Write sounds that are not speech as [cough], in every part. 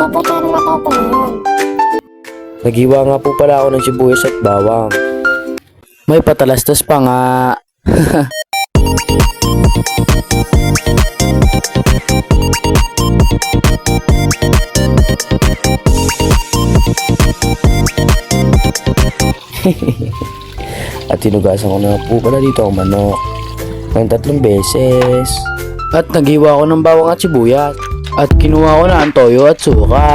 Carry na to po yun. Naghiwa nga po pala ako ng sibuyas at bawang. May patalastas pa nga. [laughs] at tinugasan ko na po pala dito ang manok ng tatlong beses. At naghiwa ko ng bawang at sibuyas. At kinuha ko na ang toyo at suka.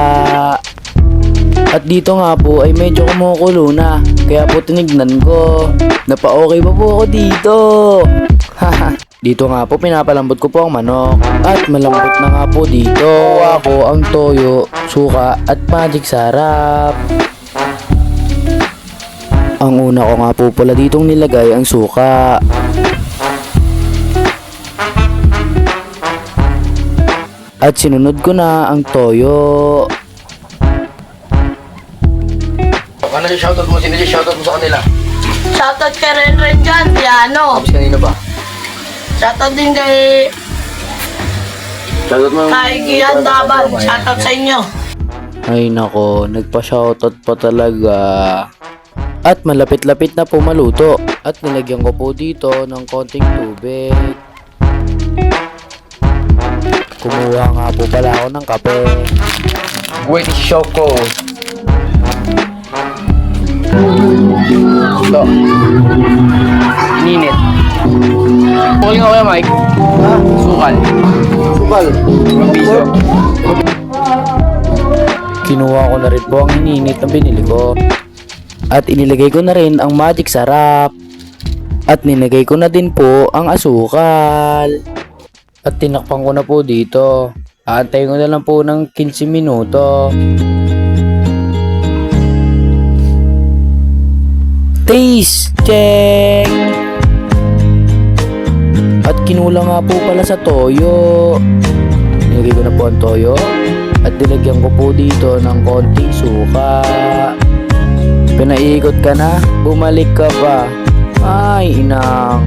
At dito nga po ay medyo kumukulo na. Kaya po tinignan ko. Napa-okay pa po ako dito. [laughs] Dito nga po pinapalambot ko po ang manok. At malambot na nga po dito. Ako ang toyo, suka at magic sarap. Ang una ko nga po pala ditong nilagay ang suka. At sinunod ko na ang toyo. Ano yung shoutout mo? Sino yung shoutout mo sa kanila? Shoutout kay Renren dyan, Piano. Tapos kanina ba? Shoutout din kay Shoutout mo. kay Kian Daban. Shoutout sa inyo. Ay nako, nagpa-shoutout pa talaga. At malapit-lapit na po maluto. At nilagyan ko po dito ng konting tubig. Kumuha nga po pala ako ng kape. Wait, Shoko. Ito. Ninit. Nga kaya, Mike? Ha? Sukal. Sukal. Piso. Kinuha ko na rin po ang ininit na binili ko. At inilagay ko na rin ang magic sarap. At ninagay ko na din po ang asukal. At tinakpan ko na po dito. Aantayin ko na lang po ng 15 minuto. Taste check! At kinulang nga po pala sa toyo. Nilagay ko na po ang toyo. At dilagyan ko po dito ng konting suka. Pinaiikot ka na, bumalik ka pa. Ay, inang.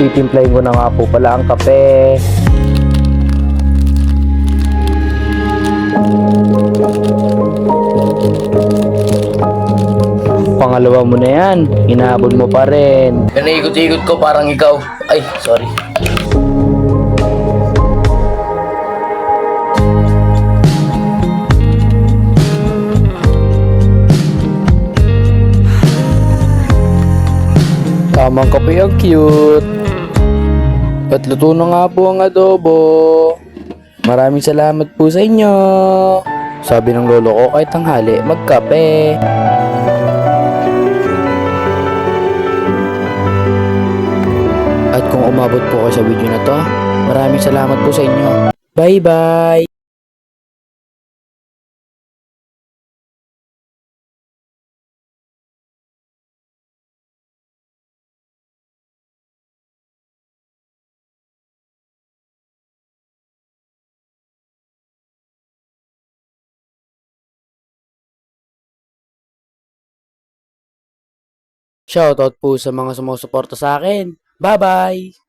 Titimplahin ko na nga po pala ang kape. Pangalawa mo na yan, hinahabol mo pa rin. Pinaikot-ikot ko parang ikaw. Ay, sorry. Tamang kape ang cute. At luto na nga po ang adobo. Maraming salamat po sa inyo. Sabi ng lolo ko kahit tanghali, magkape. At kung umabot po kayo sa video na to, maraming salamat po sa inyo. Bye-bye! Shoutout po sa mga sumusuporta sa akin. Bye-bye!